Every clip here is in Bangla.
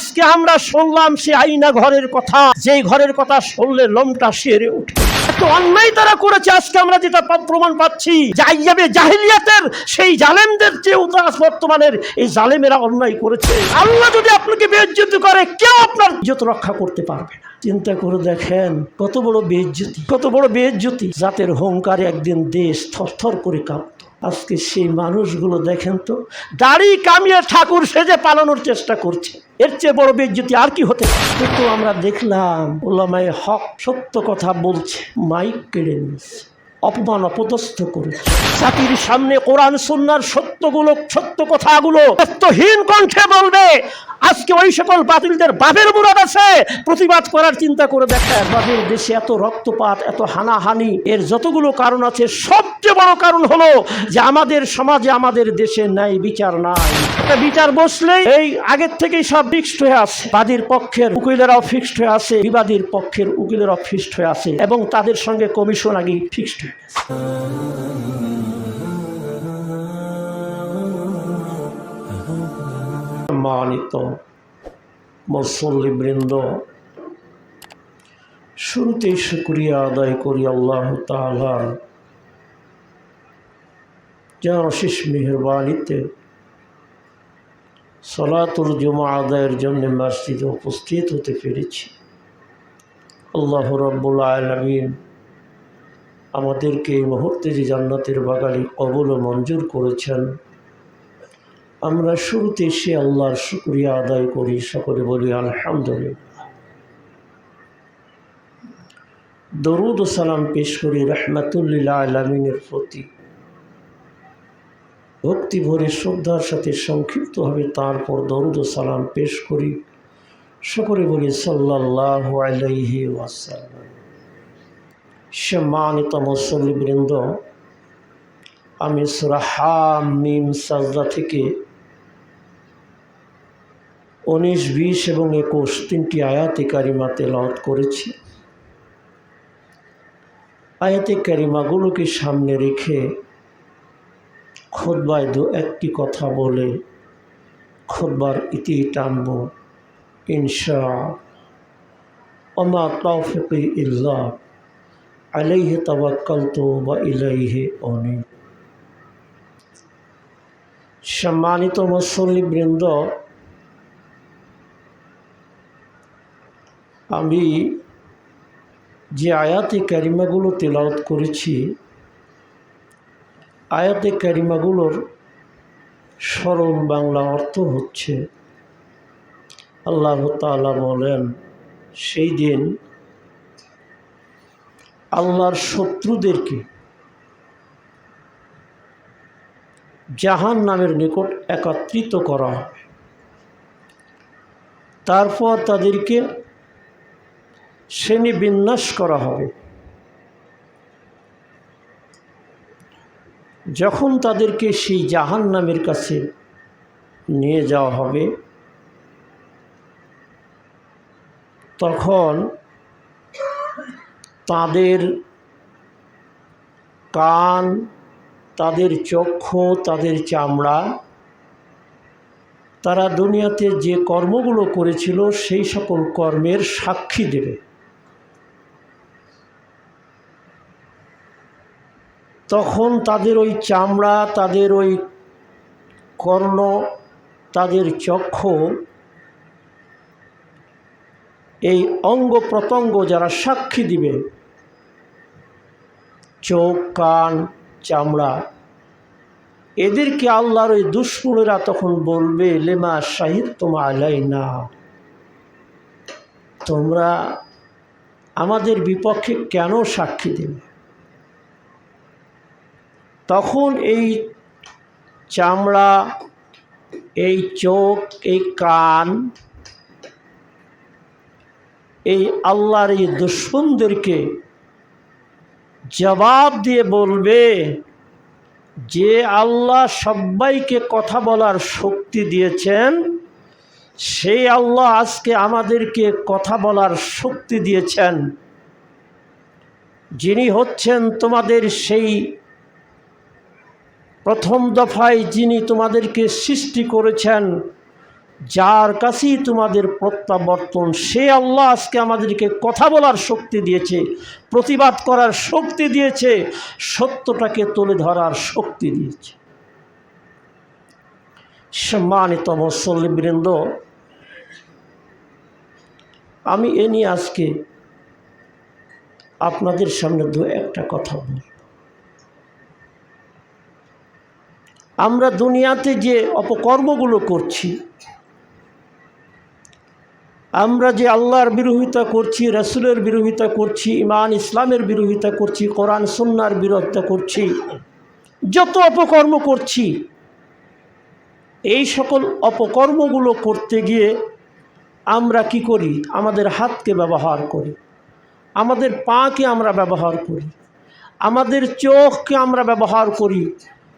আজকে আমরা শুনলাম সে আইনা ঘরের কথা। যেই ঘরের কথা শুনলে লোমটা শিরে উঠে। এত অন্যায় তারা করেছে, আজকে আমরা যেটা প্রমাণ পাচ্ছি জাহিলিয়াতের সেই জালেমদের যে উদাস বর্তমানের, এই জালেমেরা অন্যায় করেছে। আল্লাহ যদি আপনাকে বেজ্জতি করে, কেউ আপনার ইজ্জত রক্ষা করতে পারবে না। চিন্তা করে দেখেন, কত বড় বেজ্জতি কত বড় বেজ্জতি জাতের হুঙ্কারে একদিন দেশ থরথর করে কাঁপত। আজকে সেই মানুষগুলো দেখেন তো, দাড়ি কামিয়ে ঠাকুর সেজে পালানোর চেষ্টা করছে। এর চেয়ে বড় বেজ্জতি আর কি হতে কিন্তু আমরা দেখলাম, ওলামায় হক সত্য কথা বলছে, মাইক কেড়ে নিয়েছে। অপমান অপদস্থ করেছে। জাতির সামনে কোরআন, সুন্নার সত্যগুলো, সত্য কথাগুলো সত্যহীন কণ্ঠে বলবে। আজকে ওই সকল বাতিলদের বাপের মুরাদ আছে প্রতিবাদ করার চিন্তা করে দেখে। আমাদের দেশে এত রক্তপাত, এত হানাহানি, এর যতগুলো কারণ আছে, সবচেয়ে বড় কারণ হলো যে আমাদের সমাজে, আমাদের দেশে ন্যায় বিচার নাই। বিচার বসলেই এই আগের থেকেই সব ফিক্সড হয়ে আছে। বাদীর পক্ষের উকিলেরাও ফিক্সড হয়ে আছে, বিবাদীর পক্ষের উকিলেরাও ফিক্সড হয়ে আছে এবং তাদের সঙ্গে কমিশন আগেই ফিক্সড হয়ে গেছে মানিত মুসল্লিবৃন্দ, শুরুতেই শুক্রিয়া আদায় করি আল্লাহ তালার যার অশেষ মেহরবানিতে সলাতুল জমা আদায়ের জন্য মসজিদে উপস্থিত হতে পেরেছি। আল্লাহ রব্বুল আলমিন আমাদেরকে এই মুহূর্তে যে জান্নাতের বাগালি কবল ও মঞ্জুর করেছেন, আমরা শুরুতে সে আল্লাহর শুক্রিয়া আদায় করি, সকলে বলি আলহামদুলিল্লাহ। দরুদ ও সালাম পেশ করি রহমাতুল্লিল্লাহ আলমিনের প্রতি। ভক্তি ভরে শ্রদ্ধার সাথে সংক্ষিপ্তভাবে তারপর দরুদ ও সালাম পেশ করি, সকলে বলি সাল্লাহ আলাইহি ওয়াসাল্লাম। সম্মানিত মুসল্লিবৃন্দ আমি সুরাহাম মিম সাজদা থেকে উনিশ, বিশ এবং একুশ তিনটি আয়াতে কারিমা তেলাওয়াত করেছি। আয়াতে কারিমাগুলোকে সামনে রেখে খোদবায় দু একটি কথা বলে খোদবার ইতি টানব, ইনশা অমা তৌফিক ইল্লাহ। আলাইহে তাবাক্কালতু বা ইলাইহে অনেক সম্মানিত মুসল্লিবৃন্দ, আমি যে আয়াতে ক্যারিমাগুলো তেলাওত করেছি, আয়াতে ক্যারিমাগুলোর সরল বাংলা অর্থ হচ্ছে, আল্লাহ তালা বলেন, সেই দিন আল্লাহর শত্রুদেরকে জাহান নামের নিকট একত্রিত করা হবে। তারপর তাদেরকে শ্রেণি বিন্যাস করা হবে। যখন তাদেরকে সেই জাহান নামের কাছে নিয়ে যাওয়া হবে, তখন তাদের কান, তাদের চক্ষু, তাদের চামড়া, তারা দুনিয়াতে যে কর্মগুলো করেছিল সেই সকল কর্মের সাক্ষী দেবে। তখন তাদের ওই চামড়া, তাদের ওই কর্ণ, তাদের চক্ষু, এই অঙ্গ প্রত্যঙ্গ যারা সাক্ষী দিবে চোখ, কান, চামড়া। এদেরকে আল্লাহর ওই দুশ্মনেরা তখন বলবে, লেমা শাহিদ তোমা আলাই না তোমরা আমাদের বিপক্ষে কেন সাক্ষী দেবে তখন এই চামড়া, এই চোখ, এই কান, এই আল্লাহর এই দুশ্মনদেরকে জবাব দিয়ে বলবে যে আল্লাহ সবাইকে কথা বলার শক্তি দিয়েছেন। সেই আল্লাহ আজকে আমাদেরকে কথা বলার শক্তি দিয়েছেন। যিনি হচ্ছেন তোমাদের সেই প্রথম দফায় যিনি তোমাদেরকে সৃষ্টি করেছেন যার কাছেই তোমাদের প্রত্যাবর্তন, সে আল্লাহ আজকে আমাদেরকে কথা বলার শক্তি দিয়েছে, প্রতিবাদ করার শক্তি দিয়েছে, সত্যটাকে তুলে ধরার শক্তি দিয়েছে। সম্মানিত মুসল্লিবৃন্দ, আমি এ নিয়ে আজকে আপনাদের সামনে দু একটা কথা বল আমরা দুনিয়াতে যে অপকর্মগুলো করছি আমরা যে আল্লাহর বিরোধিতা করছি, রসুলের বিরোধিতা করছি ইমান ইসলামের বিরোধিতা করছি, কোরআন সুন্নার বিরোধিতা করছি, যত অপকর্ম করছি, এই সকল অপকর্মগুলো করতে গিয়ে আমরা কি করি? আমাদের হাতকে ব্যবহার করি, আমাদের পাকে আমরা ব্যবহার করি, আমাদের চোখকে আমরা ব্যবহার করি,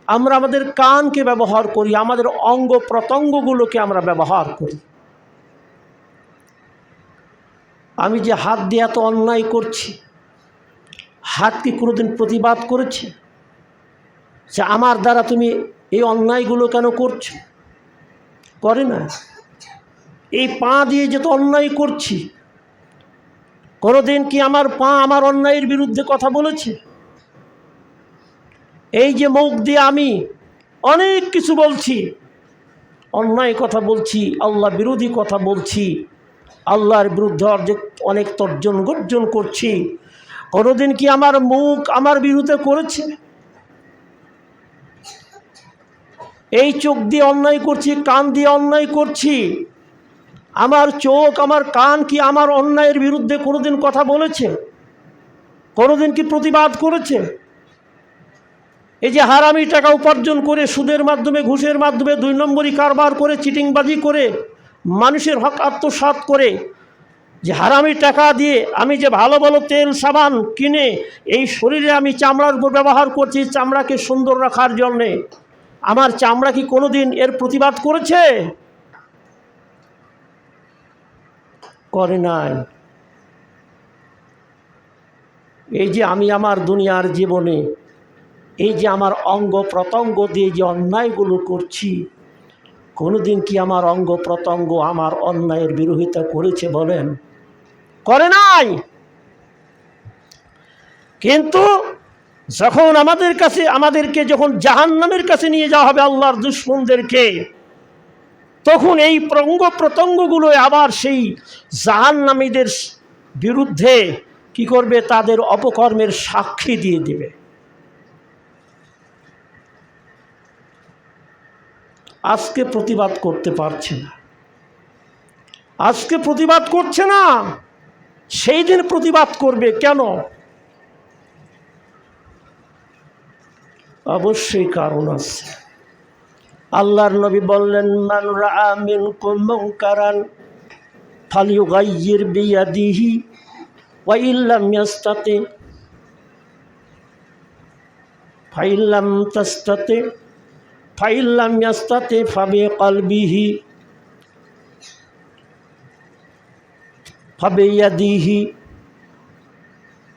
আমরা আমাদের কানকে ব্যবহার করি, আমাদের অঙ্গ প্রত্যঙ্গগুলোকে আমরা ব্যবহার করি। আমি যে হাত দিয়ে এত অন্যায় করছি, হাত কি কোনোদিন প্রতিবাদ করেছে? যে আমার দ্বারা তুমি এই অন্যায়গুলো কেন করছ? করে না। এই পা দিয়ে যে তো অন্যায় করছি, কোনোদিন কি আমার পা আমার অন্যায়ের বিরুদ্ধে কথা বলেছে? এই যে মুখ দিয়ে আমি অনেক কিছু বলছি, অন্যায় কথা বলছি, আল্লাহ বিরোধী কথা বলছি আল্লাহর বিরুদ্ধে অনেক তর্জন গর্জন করছি। কোনোদিন কি আমার মুখ আমার বিরুদ্ধে করেছে? এই চোখ দিয়ে অন্যায় করছি, কান দিয়ে অন্যায় করছি। আমার চোখ, আমার কান কি আমার অন্যায়ের বিরুদ্ধে কোনোদিন কথা বলেছে? কোনোদিন কি প্রতিবাদ করেছে? এই যে হারামি টাকা উপার্জন করে সুদের মাধ্যমে, ঘুষের মাধ্যমে, দুই নম্বরই কারবার করে, চিটিংবাজি করে মানুষের হক আত্মসাৎ করে যে হারামি টাকা দিয়ে আমি যে ভালো ভালো তেল, সাবান কিনে এই শরীরে আমি চামড়ার উপর ব্যবহার করছি, চামড়াকে সুন্দর রাখার জন্যে। আমার চামড়া কি কোনোদিন এর প্রতিবাদ করেছে? করে নাই। এই যে আমি আমার দুনিয়ার জীবনে, এই যে আমার অঙ্গ প্রত্যঙ্গ দিয়ে যে অন্যায়গুলো করছি কোনোদিন কি আমার অঙ্গ প্রত্যঙ্গ আমার অন্যায়ের বিরোধিতা করেছে বলেন? করে নাই। কিন্তু যখন আমাদের কাছে, আমাদেরকে যখন জাহান্নামের কাছে নিয়ে যাওয়া হবে আল্লাহর দুশ্মনদেরকে, তখন এই প্রঙ্গ প্রত্যঙ্গগুলো আবার সেই জাহান্নামীদের বিরুদ্ধে কি করবে? তাদের অপকর্মের সাক্ষী দিয়ে দেবে। আজকে প্রতিবাদ করতে পারছে না। আজকে প্রতিবাদ করছে না। সেই দিন প্রতিবাদ করবে কেন? অবশ্যই কারণ আছে। আল্লাহর নবী বললেন, মান রাআ মিনকুম মুনকারান ফালিয়ুগাইয়ির বিয়াদিহি ওয়া ইল্লাম ইয়াস্তাতি। ফাইল্লাম তাস্তাতি। ফাইল্লাম ইয়াস্তাতি ফাবি কলবিহি ফাবিয়াদিহি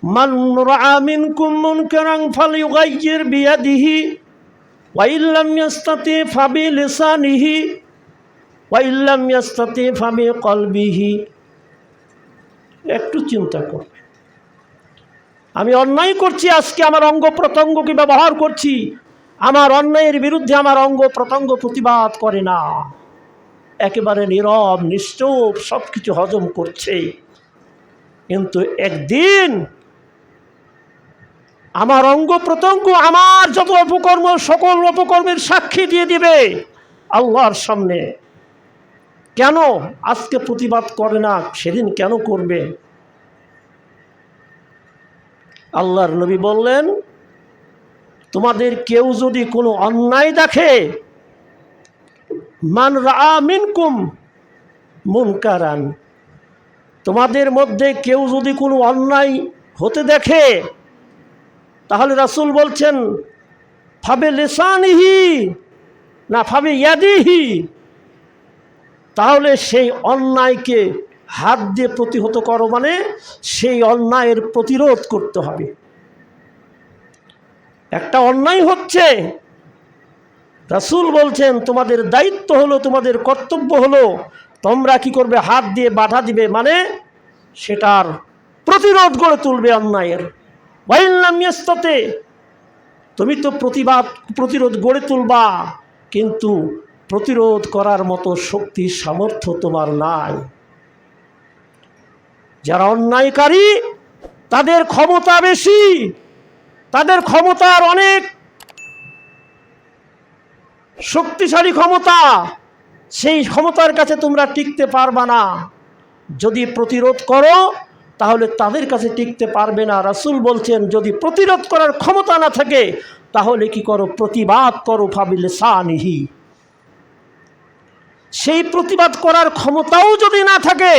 মান রাআ মিনকুম মুনকারান ফালিয়ুগাইয়ির বিয়াদিহি ওয়াইল্লাম ইয়াস্তাতি ফাবি লিসানিহি ওয়াইল্লাম ইয়াস্তাতি ফাবি কলবিহি। একটু চিন্তা করবে আমি অন্যায় করছি, আজকে আমার অঙ্গ প্রত্যঙ্গকে ব্যবহার করছি। আমার অন্যায়ের বিরুদ্ধে আমার অঙ্গ প্রত্যঙ্গ প্রতিবাদ করে না। একেবারে নীরব, নিশ্চুপ সব কিছু হজম করছে। কিন্তু একদিন আমার অঙ্গ প্রত্যঙ্গ আমার যত অপকর্ম, সকল অপকর্মের সাক্ষী দিয়ে দিবে আল্লাহর সামনে। কেন আজকে প্রতিবাদ করে না, সেদিন কেন করবে? আল্লাহর নবী বললেন তোমাদের কেউ যদি কোনো অন্যায় দেখে, মান রা মিনকুম মুনকারান, তোমাদের মধ্যে কেউ যদি কোনো অন্যায় হতে দেখে, তাহলে রাসুল বলছেন, ফাবে লেসানিহি না ফাবে ইয়াদিহি? তাহলে সেই অন্যায়কে হাত দিয়ে প্রতিহত করো মানে সেই অন্যায়ের প্রতিরোধ করতে হবে। একটা অন্যায় হচ্ছে। রাসুল বলছেন, তোমাদের দায়িত্ব হলো, তোমাদের কর্তব্য হলো, তোমরা কি করবে? হাত দিয়ে বাধা দিবে মানে সেটার প্রতিরোধ গড়ে তুলবে অন্যায়ের। ওয়াইল্লামিয়াস্তাতে তুমি তো প্রতিবাদ, প্রতিরোধ গড়ে তুলবা, কিন্তু প্রতিরোধ করার মতো শক্তি, সামর্থ্য তোমার নাই। যারা অন্যায়কারী, তাদের ক্ষমতা বেশি। তাদের ক্ষমতার অনেক শক্তিশালী ক্ষমতা, সেই ক্ষমতার কাছে তোমরা টিকতে পারবা না। যদি প্রতিরোধ করো, তাহলে তাদের কাছে টিকতে পারবে না। রাসূল বলছেন, যদি প্রতিরোধ করার ক্ষমতা না থাকে, তাহলে কি করো? প্রতিবাদ করো ফাবিলে সানিহি সেই প্রতিবাদ করার ক্ষমতাও যদি না থাকে,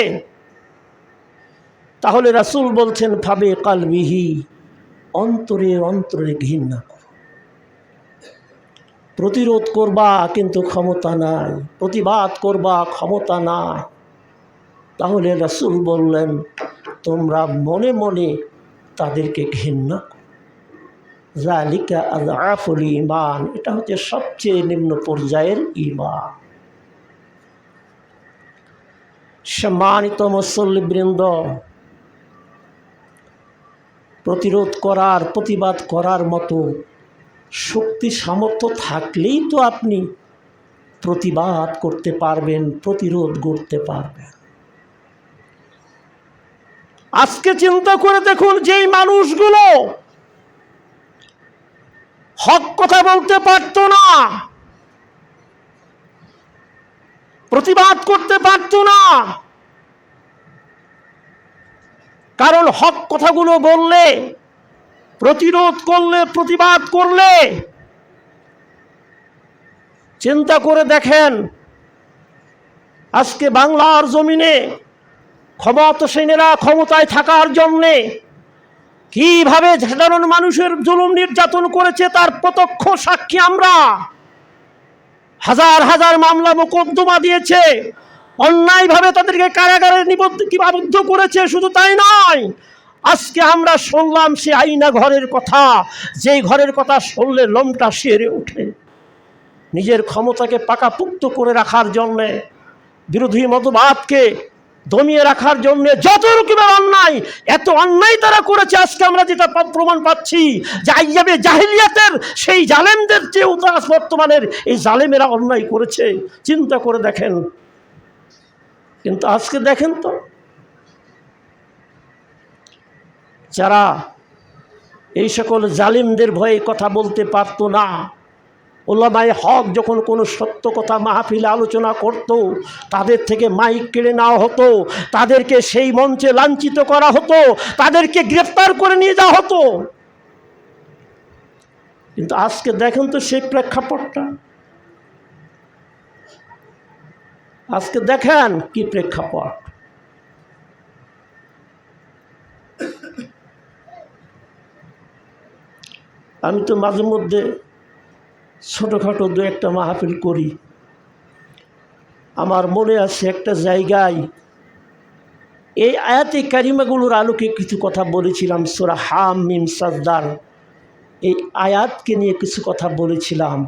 তাহলে রাসুল বলছেন, ফাবে কালবিহি। অন্তরে অন্তরে ঘৃণা প্রতিরোধ করবা কিন্তু ক্ষমতা নাই, প্রতিবাদ করবা ক্ষমতা নাই। তাহলে রাসূল বললেন, তোমরা মনে মনে তাদেরকে ঘৃণা জালিকা আফুল ইমান এটা হচ্ছে সবচেয়ে নিম্ন পর্যায়ের ইমান সম্মানিত মুসল্লিবৃন্দ প্রতিরোধ করার, প্রতিবাদ করার মতো শক্তি সামর্থ্য থাকলেই তো আপনি প্রতিবাদ করতে পারবেন, প্রতিরোধ করতে পারবেন। আজকে চিন্তা করে দেখুন যেই মানুষগুলো হক কথা বলতে পারতো না, প্রতিবাদ করতে পারতো না কারণ হক কথাগুলো বললে, প্রতিরোধ করলে, প্রতিবাদ করলে, চিন্তা করে দেখেন, আজকে বাংলার জমিনে ক্ষমতাসীনেরা ক্ষমতায় থাকার জন্যে কীভাবে সাধারণ মানুষের জুলুম নির্যাতন করেছে তার প্রত্যক্ষ সাক্ষী আমরা। হাজার হাজার মামলা মোকদ্দমা দিয়েছে। অন্যায়ভাবে তাদেরকে কারাগারে নিবদ্ধ করেছে, শুধু তাই নয়, আজকে আমরা শুনলাম সে আইনা ঘরের কথা, যেই ঘরের কথা শুনলে লোমটা শিরে ওঠে। নিজের ক্ষমতাকে পাকাপুক্ত করে রাখার জন্যে, বিরোধী মতবাদকে দমিয়ে রাখার জন্য যত রকমের অন্যায়, এত অন্যায় তারা করেছে, আজকে আমরা যেটা প্রমাণ পাচ্ছি যে আইয়াবে জাহিলিয়াতের সেই জালেমদের চেয়েও তারা বর্তমানের এই জালেমেরা অন্যায় করেছে। চিন্তা করে দেখেন কিন্তু আজকে দেখেন তো, যারা এই সকল জালিমদের ভয়ে কথা বলতে পারতো না, ওলামায় হক যখন কোনো সত্য কথা মাহফিলে আলোচনা করত, তাদের থেকে মাইক কেড়ে নেওয়া হতো, তাদেরকে সেই মঞ্চে লাঞ্ছিত করা হতো, তাদেরকে গ্রেফতার করে নিয়ে যাওয়া হতো। কিন্তু আজকে দেখেন তো সেই প্রেক্ষাপটটা। আজকে দেখেন কি প্রেক্ষাপট। আমি তো মাঝে মধ্যে ছোটোখাটো দু একটা মাহফিল করি। আমার মনে আছে একটা জায়গায় এই আয়াতে কারিমাগুলোর আলোকে কিছু কথা বলেছিলাম, সোরা হাম মিম সাজদার এই আয়াতকে নিয়ে কিছু কথা বলেছিলাম।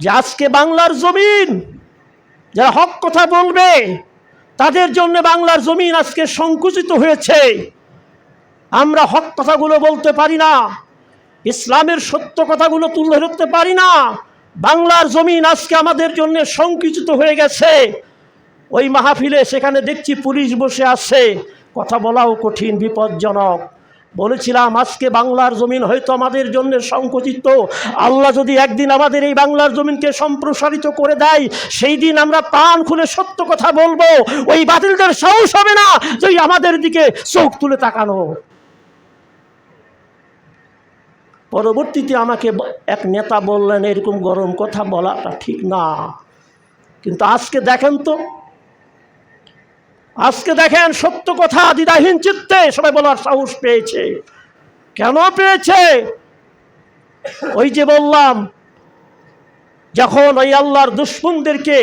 যে আজকে বাংলার জমিন, যারা হক কথা বলবে, তাদের জন্য বাংলার জমিন আজকে সংকুচিত হয়েছে। আমরা হক কথাগুলো বলতে পারি না, ইসলামের সত্য কথাগুলো তুলে ধরতে পারি না, বাংলার জমিন আজকে আমাদের জন্য সংকুচিত হয়ে গেছে। ওই মাহফিলে সেখানে দেখছি পুলিশ বসে আছে, কথা বলাও কঠিন, বিপজ্জনক। বলেছিলাম, আজকে বাংলার জমিন হয়তো আমাদের জন্য সংকুচিত। আল্লাহ যদি একদিন আমাদের এই বাংলার জমিনকে সম্প্রসারিত করে দেয়, সেই দিন আমরা প্রাণ খুলে সত্য কথা বলব। ওই বাতিলদের সাহস হবে না যে আমাদের দিকে চোখ তুলে তাকানো। পরবর্তীতে আমাকে এক নেতা বললেন, এরকম গরম কথা বলাটা ঠিক না। কিন্তু আজকে দেখেন তো আজকে দেখেন সত্য কথা, দ্বিধাহীন চিত্তে সবাই বলার সাহস পেয়েছে। কেন পেয়েছে? ওই যে বললাম, যখন ওই আল্লাহর দুশ্মনদেরকে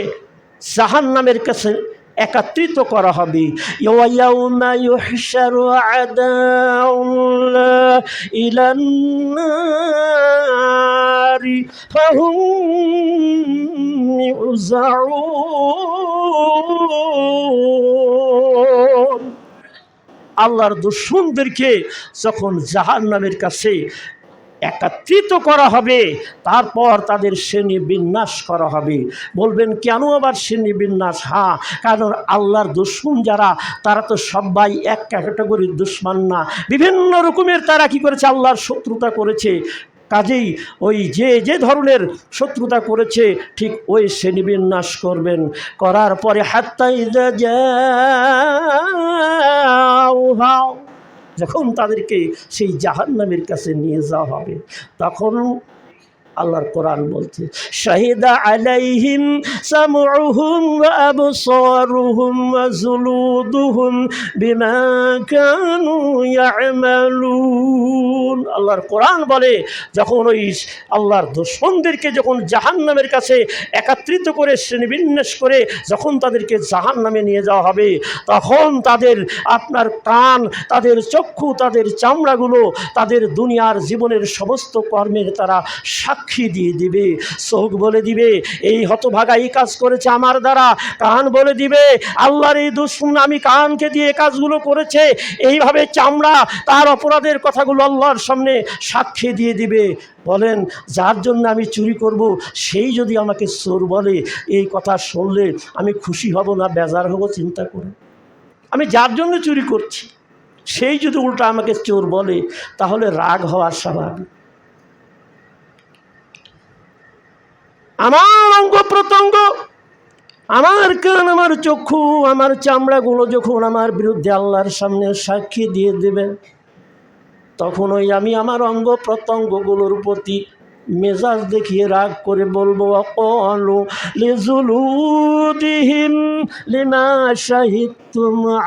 জাহান নামের কাছে একত্রিত করা হবে। আল্লাহর দুশ্মনদেরকে যখন জাহান নামের কাছে একত্রিত করা হবে, তারপর তাদের শ্রেণি বিন্যাস করা হবে। বলবেন, কেন আবার শ্রেণি বিন্যাস? হ্যাঁ কারণ আল্লাহর দুশ্মন যারা, তারা তো সবাই এক ক্যাটাগরির দুশ্মন না। বিভিন্ন রকমের তারা কি করেছে? আল্লাহর শত্রুতা করেছে। কাজেই ওই যে যে ধরনের শত্রুতা করেছে, ঠিক ওই শ্রেণীবিন্যাস করবেন। করার পরে হাত্তাই হাও যখন তাদেরকে সেই জাহান্নামের কাছে নিয়ে যাওয়া হবে তখন আল্লাহর কোরআন বলছে, শাহিদা আলাইহিম সামউহুম ওয়া আবসারুহুম জুলুদুহুম বিমা আল্লাহর কোরআন বলে, যখন ওই আল্লাহর দুশ্মনদেরকে যখন জাহান্নামের কাছে একত্রিত করে শ্রেণীবিন্যাস করে যখন তাদেরকে জাহান্নামে নিয়ে যাওয়া হবে, তখন তাদের আপনার কান, তাদের চক্ষু, তাদের চামড়াগুলো, তাদের দুনিয়ার জীবনের সমস্ত কর্মের তারা সাক্ষী দিয়ে দিবে, চোখ বলে দিবে, এই হতভাগা এই কাজ করেছে আমার দ্বারা। কান বলে দিবে, আল্লাহর এই দুশ্মন আমি কানকে দিয়ে কাজগুলো করেছে, এইভাবে চামড়া তার অপরাধের কথাগুলো আল্লাহর সামনে সাক্ষী দিয়ে দিবে। বলেন, যার জন্য আমি চুরি করব, সেই যদি আমাকে চোর বলে, এই কথা শুনলে আমি খুশি হব না, বেজার হব, চিন্তা করে। আমি যার জন্য চুরি করছি, সেই যদি উল্টা আমাকে চোর বলে, তাহলে রাগ হওয়ার স্বাভাবিক। আমার অঙ্গ প্রত্যঙ্গ, আমার কান, আমার চক্ষু, আমার চামড়াগুলো যখন আমার বিরুদ্ধে আল্লাহর সামনে সাক্ষী দিয়ে দেবে তখন ওই আমি আমার অঙ্গ প্রত্যঙ্গগুলোর প্রতি মেজাজ দেখিয়ে রাগ করে বলব, অকলু লিজুলুদিহিম লিমা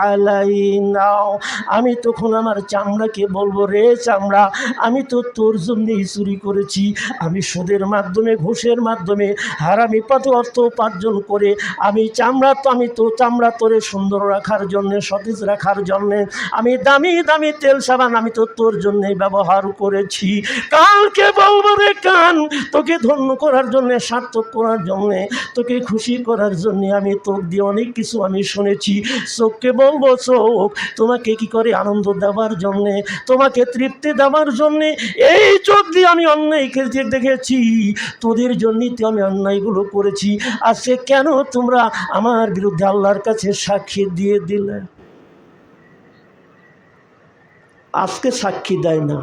আলাইনাও আমি তখন আমার চামড়াকে বলব, রে চামড়া, আমি তো তোর জন্যই চুরি করেছি। আমি সুদের মাধ্যমে, ঘুষের মাধ্যমে, হারামি পথ অর্থ উপার্জন করে, আমি চামড়া তো, আমি তো চামড়া তোরে সুন্দর রাখার জন্যে, সতেজ রাখার জন্যে, আমি দামি দামি তেল সাবান, আমি তো তোর জন্যই ব্যবহার করেছি। কালকে বলব রে কান, তোকে ধন্য করার জন্যে, সার্থক করার জন্যে, তোকে খুশি করার জন্যে, আমি তোর দিয়ে অনেক কিছু আমি শুনেছি। চোখকে বলব চোখ। তোমাকে কি করে আনন্দ দেওয়ার জন্যে? তোমাকে তৃপ্তি দেওয়ার জন্যে? এই চোখ দিয়ে আমি অন্যায়কে দেখেছি। তোদের জন্যই তো আমি অন্যায়গুলো করেছি। আজকে কেন তোমরা আমার বিরুদ্ধে আল্লাহর কাছে সাক্ষী দিয়ে দিলে? আজকে সাক্ষী দেয় না,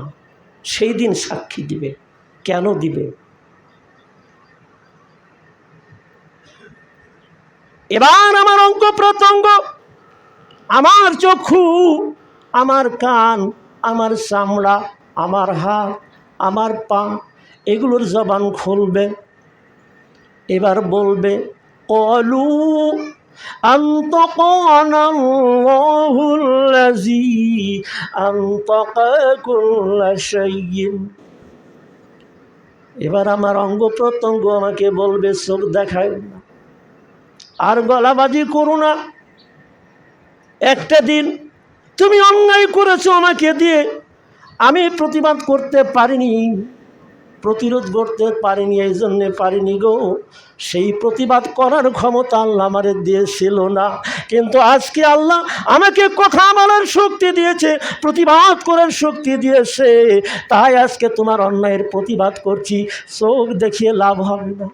সেই দিন সাক্ষী দিবে। কেন দিবে? এবার আমার অঙ্ক প্রত্যঙ্গ। আমার চক্ষু, আমার কান, আমার চামড়া, আমার হাত, আমার পা এগুলোর জবান খুলবে। এবার বলবে, কলু এবার আমার অঙ্গ প্রত্যঙ্গ আমাকে বলবে, চোখ দেখায় আর গলাবাজি করো না। একটা দিন তুমি অন্যায় করেছ আমাকে দিয়ে, আমি প্রতিবাদ করতে পারিনি, প্রতিরোধ করতে পারিনি এই জন্যে পারিনি গো। সেই প্রতিবাদ করার ক্ষমতা আল্লাহ আমারে দিয়েছিল না। কিন্তু আজকে আল্লাহ আমাকে কথা বলার শক্তি দিয়েছে, প্রতিবাদ করার শক্তি দিয়েছে। তাই আজকে তোমার অন্যায়ের প্রতিবাদ করছি, চোখ দেখিয়ে লাভ হবে না।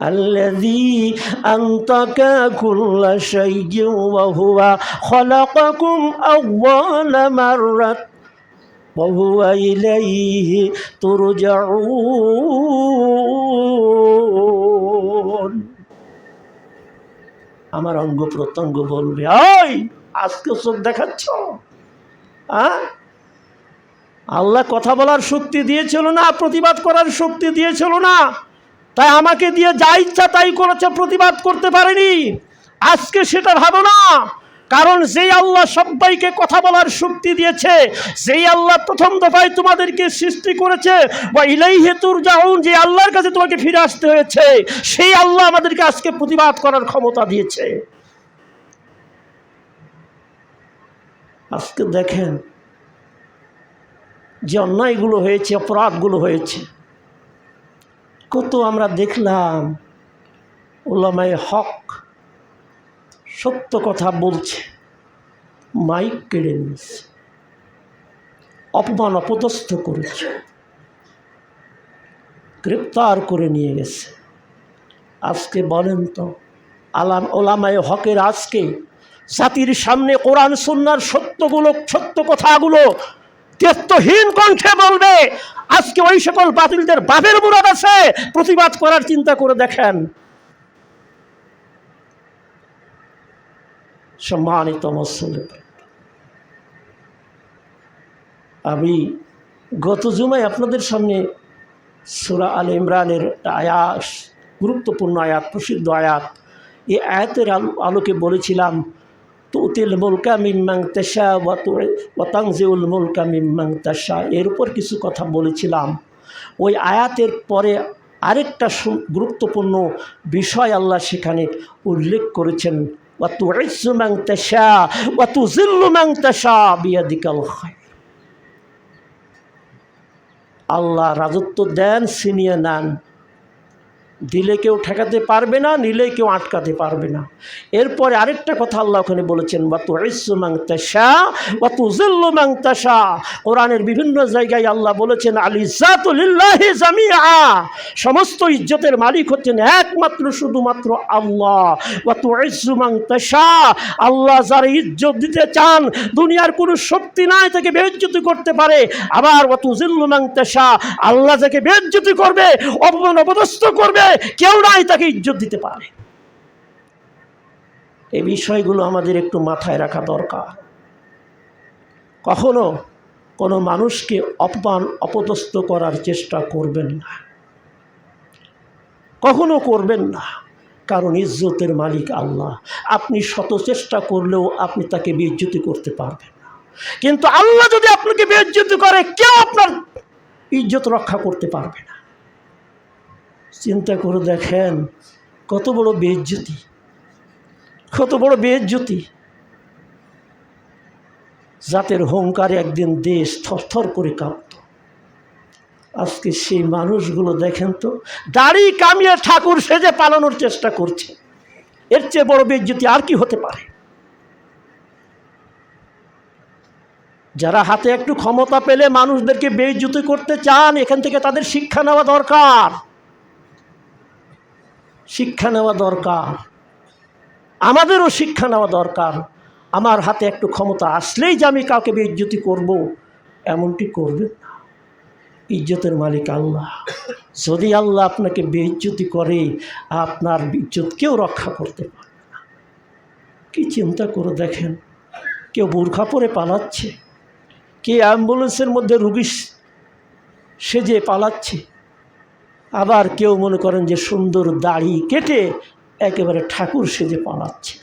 الذي أنطق كل شيء وهو خلقكم أول مرة وهو إليه ترجعون আমার অঙ্গ প্রত্যঙ্গ বলবে ওই আজকে চোখ দেখাচ্ছ হ্যাঁ আল্লাহ কথা বলার শক্তি দিয়েছিল না প্রতিবাদ করার শক্তি দিয়েছিল না তাই আমাকে দিয়ে যা ইচ্ছা তাই করেছে, প্রতিবাদ করতে পারেনি। আজকে সেটা ভাবো না। কারণ যেই আল্লাহ সবাইকে কথা বলার শক্তি দিয়েছে, যেই আল্লাহ প্রথম দফায় তোমাদেরকে সৃষ্টি করেছে বা ইলাই হেতুর যাউন যে আল্লাহর কাছে তোমাকে ফিরে আসতে হয়েছে, সেই আল্লাহ আমাদেরকে আজকে প্রতিবাদ করার ক্ষমতা দিয়েছে। আজকে দেখেন যে অন্যায়গুলো হয়েছে, অপরাধগুলো হয়েছে। কত আমরা দেখলাম ওলামায় হক সত্য কথা বলছে, মাইক কেড়ে নিয়েছে, অপমান অপদস্থ করেছে, গ্রেপ্তার করে নিয়ে গেছে। আজকে বলেন তো, আলাম ওলামায় হকের আজকে জাতির সামনে কোরআন, সুন্নার সত্যগুলো, সত্য কথাগুলো তেত্বহীন কণ্ঠে বলবে, আজকে ওই সকল বাতিলদের বাপের মুরাদ আছে, প্রতিবাদ করার চিন্তা করে দেখেন। সম্মানিত মুসলিম আমি গত জুমায় আপনাদের সামনে সুরা আল ইমরানের আয়াত, গুরুত্বপূর্ণ আয়াত, প্রসিদ্ধ আয়াত, এই আয়াতের আলো- আলোকে বলেছিলাম তুতিল মুলকা মিম্মাং তেশা ওয়াতাংজিউল মুলকা মিম্মাং তেশা। এর উপর কিছু কথা বলেছিলাম। ওই আয়াতের পরে আরেকটা গুরুত্বপূর্ণ বিষয় আল্লাহ সেখানে উল্লেখ করেছেন। ওয়াতু ইসুমাং তেশা ওয়াতু জিল্লুমাং তেশা বিয়াদিকাল আল্লাহ রাজত্ব দেন, ছিনিয়ে নেন। দিলে কেউ ঠেকাতে পারবে না, নিলে কেউ আটকাতে পারবে না। এরপরে আরেকটা কথা আল্লাহ ওখানে বলেছেন বা তু ইসুমাংতাসা বা তু জিল্লুমাংতাসা কোরআনের বিভিন্ন জায়গায় আল্লাহ বলেছেন আলি জাতুলিল্লাহি জামিয়া সমস্ত ইজ্জতের মালিক হচ্ছেন একমাত্র, শুধুমাত্র আল্লাহ। বা তু ইসুমাংতাসা আল্লাহ যারা ইজ্জত দিতে চান, দুনিয়ার কোনো শক্তি নাই তাকে বেজ্জতি করতে পারে। আবার অত জিল্লুমাংতাসা আল্লাহ যাকে বেজ্জতি করবে, অপমান অপদস্থ করবে কেউ নাই, তাকে ইজ্জত দিতে পারে। এই বিষয়গুলো আমাদের একটু মাথায় রাখা দরকার। কখনো কোনো মানুষকে অপমান, অপদস্থ করার চেষ্টা করবেন না। কখনো করবেন না, কারণ ইজ্জতের মালিক আল্লাহ। আপনি শত চেষ্টা করলেও আপনি তাকে বেজ্জতি করতে পারবেন না। কিন্তু আল্লাহ যদি আপনাকে বেজ্জতি করে, কেউ আপনার ইজ্জত রক্ষা করতে পারবে না। চিন্তা করে দেখেন, কত বড় বেজ্জতি, কত বড় বেজ্জতি। জাতের হুঙ্কারে একদিন দেশ থরথর করে কাঁপত। আজকে সেই মানুষগুলো দেখেন তো, দাড়ি কামিয়ে ঠাকুর সেজে পালানোর চেষ্টা করছে। এর চেয়ে বড় বেজ্জতি আর কি হতে পারে? যারা হাতে একটু ক্ষমতা পেলে মানুষদেরকে বেজ্জতি করতে চান, এখান থেকে তাদের শিক্ষা নেওয়া দরকার। শিক্ষা নেওয়া দরকার। আমাদেরও শিক্ষা নেওয়া দরকার। আমার হাতে একটু ক্ষমতা আসলেই যে আমি কাউকে বেজ্জতি করব, এমনটি করবে ইজ্জতের মালিক আল্লাহ। যদি আল্লাহ আপনাকে বেইজ্জতি করে, আপনার ইজ্জত কেউ রক্ষা করতে পারবে না। কি চিন্তা করে দেখেন, কেউ বোরখা পরে পালাচ্ছে, কে অ্যাম্বুলেন্সের মধ্যে রুগী সেজে পালাচ্ছে। আবার কেউ মনে করেন যে সুন্দর দাড়ি কেটে একেবারে ঠাকুর সেজে পালাচ্ছে।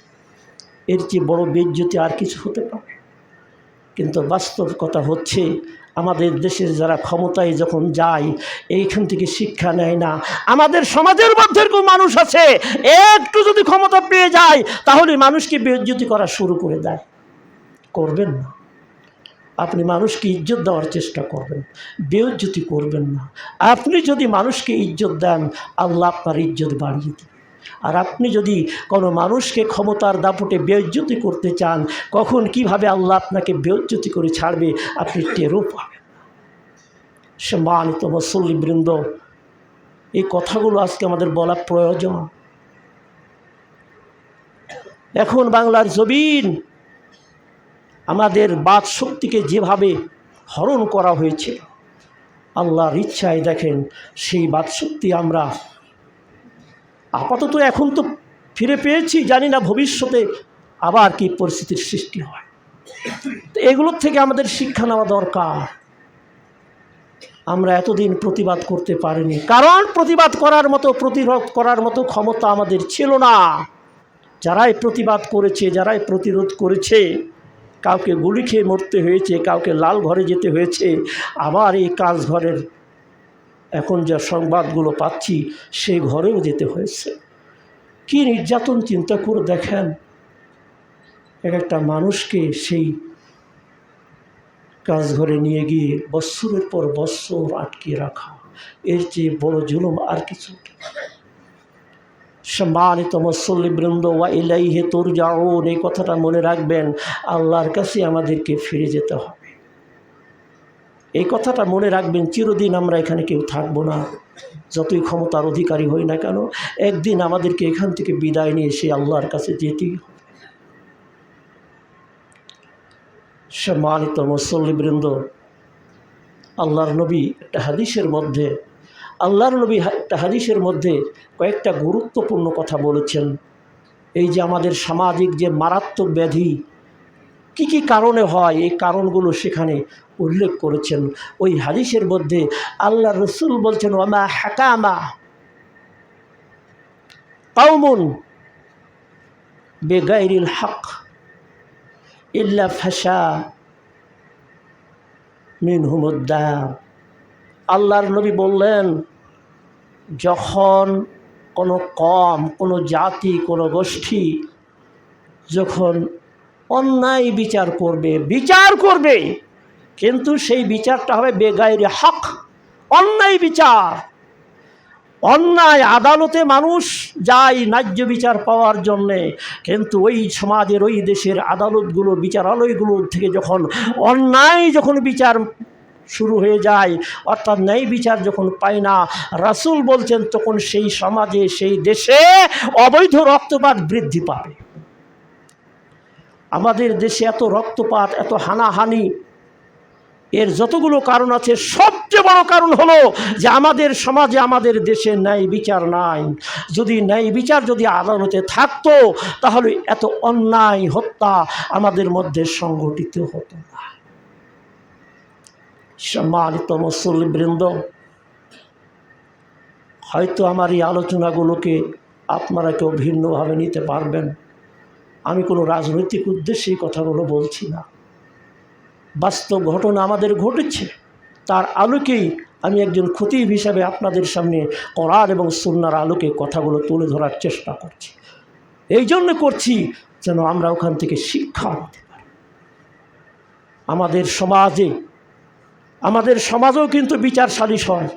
এর চেয়ে বড় বেজ্জতি আর কিছু হতে পারে। কিন্তু বাস্তব কথা হচ্ছে, আমাদের দেশের যারা ক্ষমতায় যখন যায়, এইখান থেকে শিক্ষা নেয় না। আমাদের সমাজের মধ্যে এরকম মানুষ আছে, একটু যদি ক্ষমতা পেয়ে যায়, তাহলে মানুষকে বেজ্জতি করা শুরু করে দেয়। করবেন না। আপনি মানুষকে ইজ্জত দেওয়ার চেষ্টা করবেন বেজ্জতি করবেন না। আপনি যদি মানুষকে ইজ্জত দেন, আল্লাহ আপনার ইজ্জত বাড়িয়ে দেবে। আর আপনি যদি কোনো মানুষকে ক্ষমতার দাপটে বেজ্জতি করতে চান, কখন কীভাবে আল্লাহ আপনাকে বেজ্জতি করে ছাড়বে, আপনি টেরও পাবেন সম্মানিত মুসল্লিবৃন্দ এই কথাগুলো আজকে আমাদের বলা প্রয়োজন। এখন বাংলার জবিন আমাদের বাদ শক্তিকে যেভাবে হরণ করা হয়েছে, আল্লাহর ইচ্ছায় দেখেন সেই বাদ শক্তি আমরা আপাতত এখন তো ফিরে পেয়েছি, জানি না ভবিষ্যতে আবার কি পরিস্থিতির সৃষ্টি হয়। তো এগুলোর থেকে আমাদের শিক্ষা নেওয়া দরকার। আমরা এতদিন প্রতিবাদ করতে পারিনি, কারণ প্রতিবাদ করার মতো, প্রতিরোধ করার মতো ক্ষমতা আমাদের ছিল না। যারাই প্রতিবাদ করেছে, যারাই প্রতিরোধ করেছে কাউকে গুলি খেয়ে মরতে হয়েছে, কাউকে লাল ঘরে যেতে হয়েছে। আবার এই কাজ ঘরের এখন যা সংবাদগুলো পাচ্ছি সেই ঘরেও যেতে হয়েছে। কি নির্যাতন চিন্তা করে দেখেন? এক একটা মানুষকে সেই কাজঘরে নিয়ে গিয়ে বৎসরের পর বৎসর আটকে রাখা। এর চেয়ে বড় জুলুম আর কিছু। সম্মানিত মুসল্লিবৃন্দ, ওয়া ইলাইহে তোর যাওন এই কথাটা মনে রাখবেন, আল্লাহর কাছে আমাদেরকে ফিরে যেতে হবে। এই কথাটা মনে রাখবেন, চিরদিন আমরা এখানে কেউ থাকব না। যতই ক্ষমতার অধিকারী হই না কেন, একদিন আমাদেরকে এখান থেকে বিদায় নিয়ে এসে আল্লাহর কাছে যেতেই হবে। সম্মানিত মুসল্লিবৃন্দ, আল্লাহর নবী একটা হাদিসের মধ্যে আল্লাহর নবী হাদিসের মধ্যে কয়েকটা গুরুত্বপূর্ণ কথা বলেছেন। এই যে আমাদের সামাজিক যে মারাত্মক ব্যাধি, কি কি কারণে হয়, এই কারণগুলো সেখানে উল্লেখ করেছেন। ওই হাদিসের মধ্যে আল্লাহ রসুল বলছেন ওমা হাকামা কাউমুন বেগাইরিল হক ইল্লা ফাশা মিনহুমুদ্দা আল্লাহর নবী বললেন যখন কোনো কম, কোনো জাতি, কোনো গোষ্ঠী যখন অন্যায় বিচার করবে বিচার করবে, কিন্তু সেই বিচারটা হবে বেগাইরে হক, অন্যায় বিচার। অন্যায় আদালতে মানুষ যায় ন্যায্য বিচার পাওয়ার জন্যে, কিন্তু ওই সমাজের, ওই দেশের আদালতগুলো বিচারালয়গুলোর থেকে যখন অন্যায় যখন বিচার শুরু হয়ে যায়। অর্থাৎ ন্যায় বিচার যখন পায় না, রাসূল বলছেন, তখন সেই সমাজে, সেই দেশে অবৈধ রক্তপাত বৃদ্ধি পাবে। আমাদের দেশে এত রক্তপাত, এত হানাহানি, এর যতগুলো কারণ আছে, সবচেয়ে বড় কারণ হলো যে আমাদের সমাজে, আমাদের দেশে ন্যায় বিচার নাই। যদি ন্যায় বিচার যদি আদালতে থাকতো, তাহলে এত অন্যায় হত্যা আমাদের মধ্যে সংঘটিত হতো না। সম্মানিত মুসল্লিবৃন্দ, হয়তো আমার এই আলোচনাগুলোকে আপনারা কেউ ভিন্নভাবে নিতে পারবেন। আমি কোনো রাজনৈতিক উদ্দেশ্যে এই কথাগুলো বলছি না। বাস্তব ঘটনা আমাদের ঘটেছে। তার আলোকেই আমি একজন খতিব হিসাবে আপনাদের সামনে করার এবং সুন্নার আলোকে কথাগুলো তুলে ধরার চেষ্টা করছি। এই জন্য করছি যেন আমরা ওখান থেকে শিক্ষা পারি। আমাদের সমাজে আমাদের সমাজেও কিন্তু বিচার সালিশ হয়।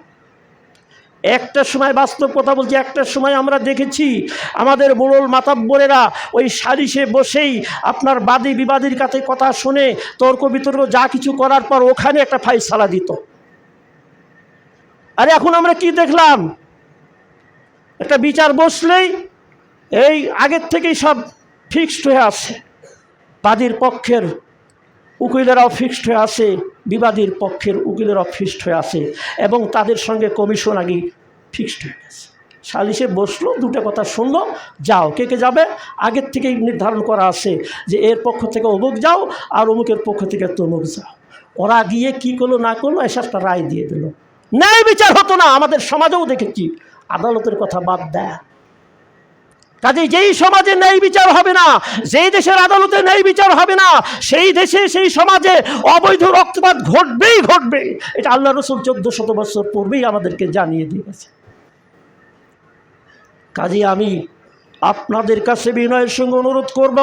একটা সময় বাস্তব কথা বলছি, একটা সময় আমরা দেখেছি আমাদের মোড়ল মাতাব্বরেরা ওই সালিশে বসেই আপনার বাদী বিবাদীর কাছে কথা শুনে তর্ক বিতর্ক যা কিছু করার পর ওখানে একটা ফাইসালা দিত। আরে এখন আমরা কি দেখলাম? একটা বিচার বসলেই এই আগের থেকেই সব ফিক্সড হয়ে আছে। বাদীর পক্ষের উকিলেরাও ফিক্সড হয়ে আছে, বিবাদীর পক্ষের উকিলেরাও ফিক্সড হয়ে আছে এবং তাদের সঙ্গে কমিশন আগে ফিক্সড হয়ে গেছে। সালিশে বসল, দুটো কথা শুনলো, যাও, কে কে যাবে? আগের থেকেই নির্ধারণ করা আছে যে এর পক্ষ থেকে অমুক যাও আর অমুকের পক্ষ থেকে তমুক যাও। ওরা গিয়ে কি করল, না করল এসে একটা রায় দিয়ে দিল। ন্যায় বিচার হতো না, আমাদের সমাজেও দেখেছি। আদালতের কথা বাদ দেয় কাজে যেই সমাজে ন্যায় বিচার হবে না, যেই দেশের আদালতে ন্যায় বিচার হবে না, সেই দেশে সেই সমাজে অবৈধ রক্তপাত ঘটবেই ঘটবে। এটা আল্লাহ রসুল চোদ্দ শত বছর পূর্বেই আমাদেরকে জানিয়ে দিয়েছে। কাজে আমি আপনাদের কাছে বিনয়ের সঙ্গে অনুরোধ করব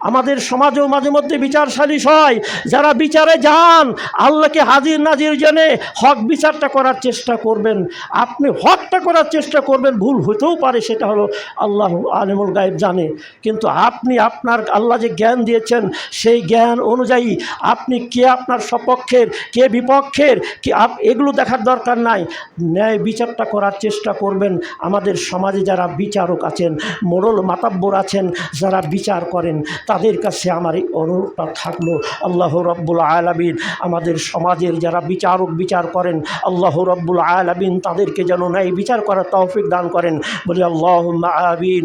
আমাদের সমাজেও মাঝে মধ্যে বিচার সালিশ হয় যারা বিচারে যান, আল্লাহকে হাজির নাজির জেনে হক বিচারটা করার চেষ্টা করবেন। আপনি হকটা করার চেষ্টা করবেন, ভুল হতেও পারে, সেটা হলো আল্লাহ আলিমুল গায়েব জানে। কিন্তু আপনি আপনার আল্লাহ যে জ্ঞান দিয়েছেন, সেই জ্ঞান অনুযায়ী আপনি কে আপনার সপক্ষের, কে বিপক্ষের, কি আপ, এগুলো দেখার দরকার নাই। ন্যায় বিচারটা করার চেষ্টা করবেন। আমাদের সমাজে যারা বিচারক আছেন, মোড়ল মাতাব্বর আছেন, যারা বিচার করেন তাদের কাছে আমার এই অনুরোধটা থাকল। আল্লাহ রব্বুল আয়ালাবিন আমাদের সমাজের যারা বিচারক বিচার করেন, আল্লাহ রব্বুল আয়ালাবিন তাদেরকে যেন ন্যায় বিচার করার তৌফিক দান করেন। বলি আল্লাহ আবিন